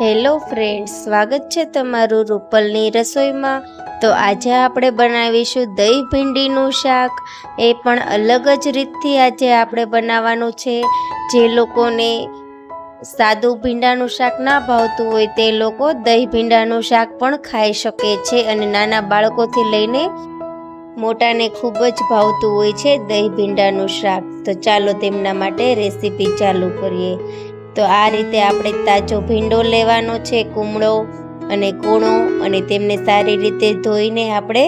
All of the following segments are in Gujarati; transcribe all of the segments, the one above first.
હેલો ફ્રેન્ડ્સ સ્વાગત છે તમારું રૂપલની રસોઈમાં. તો આજે આપણે બનાવીશું દહીં ભીંડીનું શાક. એ પણ અલગ જ રીતથી આજે આપણે બનાવવાનું છે. જે લોકોને સાદું ભીંડાનું શાક ના ભાવતું હોય તે લોકો દહીં ભીંડાનું શાક પણ ખાઈ શકે છે અને નાના બાળકોથી લઈને મોટાને ખૂબ જ ભાવતું હોય છે દહીં ભીંડાનું શાક. તો ચાલો તેમના માટે રેસીપી ચાલુ કરીએ. તો આ રીતે આપણે તાજો ભીંડો લેવાનો છે, કુમળો અને કૂણો અને તેમને સારી રીતે ધોઈને આપણે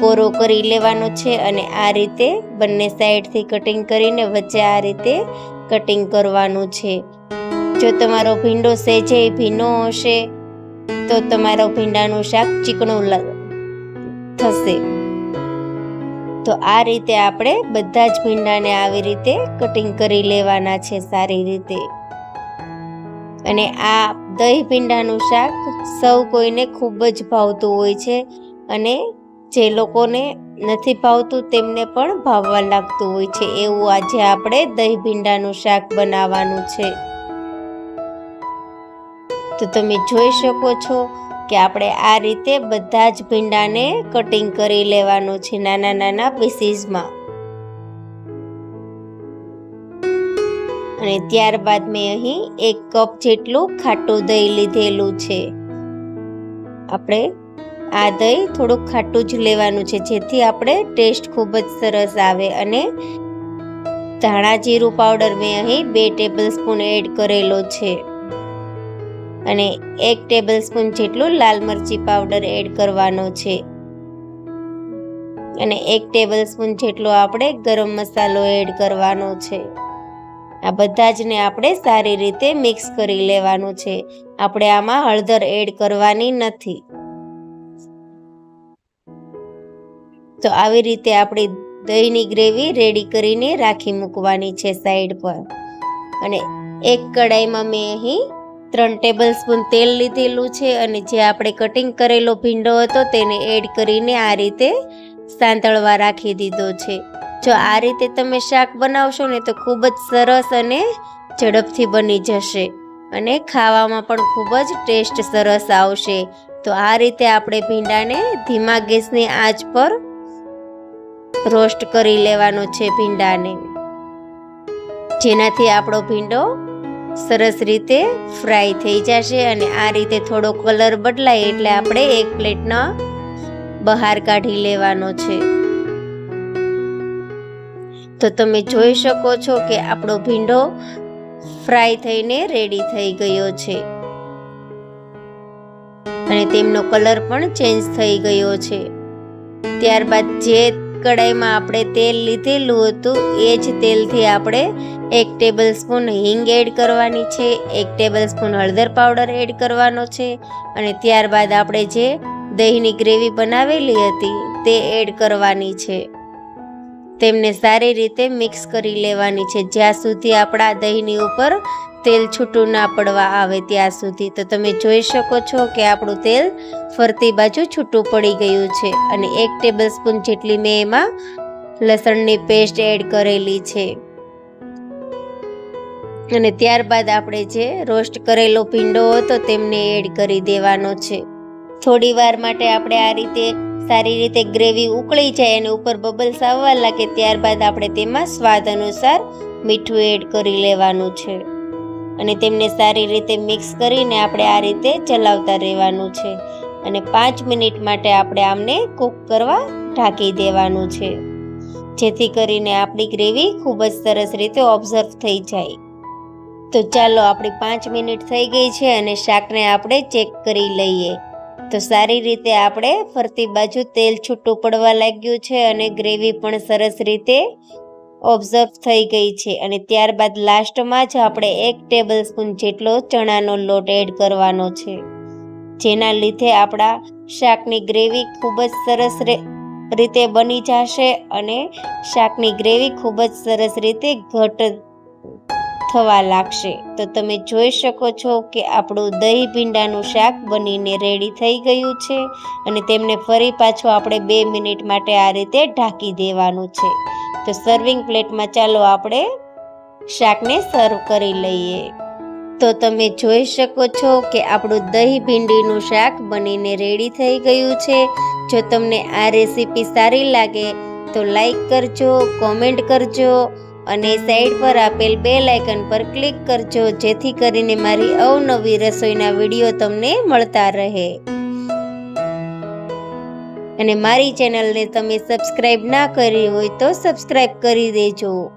કોરો કરી લેવાનો છે અને આ રીતે બંને સાઈડથી કટિંગ કરીને વચ્ચે આ રીતે કટિંગ કરવાનું છે. જો તમારો ભીંડો સેજે ભીનો હશે, તો તમારો ભીંડાનું શાક ચીકણું થશે. તો આ રીતે આપણે બધા જ ભીંડાને આવી રીતે કટિંગ કરી લેવાના છે સારી રીતે. અને આ દહીં ભીંડાનું શાક સૌ કોઈને ખૂબ જ ભાવતું હોય છે અને જે લોકોને નથી ભાવતું, તેમને પણ ભાવવા લાગતું હોય છે. એવું આજે આપણે દહીં ભીંડાનું શાક બનાવવાનું છે. તો તમે જોઈ શકો છો કે આપણે આ રીતે બધા જ ભીંડાને કટિંગ કરી લેવાનું છે નાના નાના પીસીસમાં અને ત્યારબાદ મેં અહીં એક કપ જેટલું ખાટું દહીં લીધેલું છે. આપણે આ દહીં થોડુંક ખાટું જ લેવાનું છે, જેથી આપણે ટેસ્ટ ખૂબ જ સરસ આવે અને ધાણા જીરું પાવડર મેં અહીં બે ટેબલ સ્પૂન એડ કરેલો છે. અને એક ટેબલ સ્પૂન જેટલું લાલ મરચી પાવડર એડ કરવાનો છે. અને એક ટેબલ સ્પૂન જેટલો આપણે ગરમ મસાલો એડ કરવાનો છે. આ બધા જ ને આપણે સારી રીતે મિક્સ કરી લેવાનું છે. આપણે આમાં હળદર એડ કરવાની નથી. તો આવી રીતે આપણી દહીંની ગ્રેવી રેડી કરીને રાખી મૂકવાની છે સાઈડ પર. અને એક કડાઈમાં મેં અહીં ત્રણ ટેબલ સ્પૂન તેલ લીધેલું છે અને જે આપણે કટિંગ કરેલો ભીંડો હતો તેને એડ કરીને આ રીતે સાંતળવા રાખી દીધો છે. જો આ રીતે તમે શાક બનાવશો ને તો ખૂબ જ સરસ અને ઝડપથી બની જશે અને ખાવામાં પણ ખૂબ જ ટેસ્ટ સરસ આવશે. તો આ રીતે આપણે ભીંડાને ધીમા ગેસની આંચ પર રોસ્ટ કરી લેવાનો છે ભીંડાને. જેનાથી આપણો ભીંડો સરસ રીતે ફ્રાય થઈ જશે અને આ રીતે થોડો કલર બદલાય એટલે આપણે એક પ્લેટના બહાર કાઢી લેવાનો છે. તો તમે જોઈ શકો છો કે આપણો ભીંડો ફ્રાય થઈને રેડી થઈ ગયો છે. અને તેમનો કલર પણ ચેન્જ થઈ ગયો છે. ત્યારબાદ જે કડાઈમાં આપણે તેલ લીધેલું હતું, એ જ તેલથી આપણે એક ટેબલ સ્પૂન હિંગ એડ કરવાની છે, એક ટેબલ સ્પૂન હળદર પાવડર એડ કરવાનો છે, અને ત્યારબાદ આપણે જે દહીંની ગ્રેવી બનાવેલી હતી, તે એડ કરવાની છે. તેમને સારી રીતે મિક્સ કરી લેવાની છે. જ્યાં સુધી આપણા દહીંની ઉપર તેલ છૂટું ના પડવા આવે ત્યાં સુધી. તો તમે જોઈ શકો છો કે આપણું તેલ ફરતી બાજુ છૂટું પડી ગયું છે અને એક ટેબલ સ્પૂન જેટલી મેં એમાં લસણની પેસ્ટ એડ કરેલી છે. અને ત્યારબાદ આપણે જે રોસ્ટ કરેલો ભીંડો હતો તેમને એડ કરી દેવાનો છે. થોડી વાર માટે આપણે આ રીતે સારી રીતે ગ્રેવી ઉકળી જાય અને ઉપર બબલ્સ આવવા લાગે ત્યારબાદ આપણે તેમાં સ્વાદ અનુસાર મીઠું એડ કરી લેવાનું છે. અને તેમને સારી રીતે મિક્સ કરીને આપણે આ રીતે ચલાવતા રહેવાનું છે. અને પાંચ મિનિટ માટે આપણે આમને કૂક કરવા ઢાંકી દેવાનું છે. જેથી કરીને આપણી ગ્રેવી ખૂબ જ સરસ રીતે ઓબ્ઝર્વ થઈ જાય. તો ચાલો આપણી પાંચ મિનિટ થઈ ગઈ છે અને શાકને આપણે ચેક કરી લઈએ. તો સારી રીતે આપણે ફરતી બાજુ તેલ છૂટું પડવા લાગ્યું છે અને ગ્રેવી પણ સરસ રીતે ઓબ્ઝર્વ થઈ ગઈ છે. અને ત્યારબાદ લાસ્ટમાં જ આપણે એક ટેબલ સ્પૂન જેટલો ચણાનો લોટ એડ કરવાનો છે, જેના લીધે આપણા શાકની ગ્રેવી ખૂબ જ સરસ રીતે બની જશે અને શાકની ગ્રેવી ખૂબ જ સરસ રીતે ઘટ થવા લાગશે. તો તમે જોઈ શકો છો કે આપણું દહીં ભીંડાનું શાક બનીને રેડી થઈ ગયું છે અને તેમને ફરી પાછું આપણે બે મિનિટ માટે આ રીતે ઢાંકી દેવાનું છે. તો સર્વિંગ પ્લેટમાં ચાલો આપણે શાકને સર્વ કરી લઈએ. તો તમે જોઈ શકો છો કે આપણું દહીં ભીંડીનું શાક બનીને રેડી થઈ ગયું છે. જો તમને આ રેસીપી સારી લાગે તો લાઈક કરજો કોમેન્ટ કરજો અને સાઈડ પર આપેલ બે લાઇકન પર ક્લિક કરજો, જેથી કરીને મારી અવનવી રસોઈના વીડિયો તમને મળતા રહે. અને મારી ચેનલને તમે સબસ્ક્રાઈબ ના કરી હોય તો સબસ્ક્રાઈબ કરી દેજો.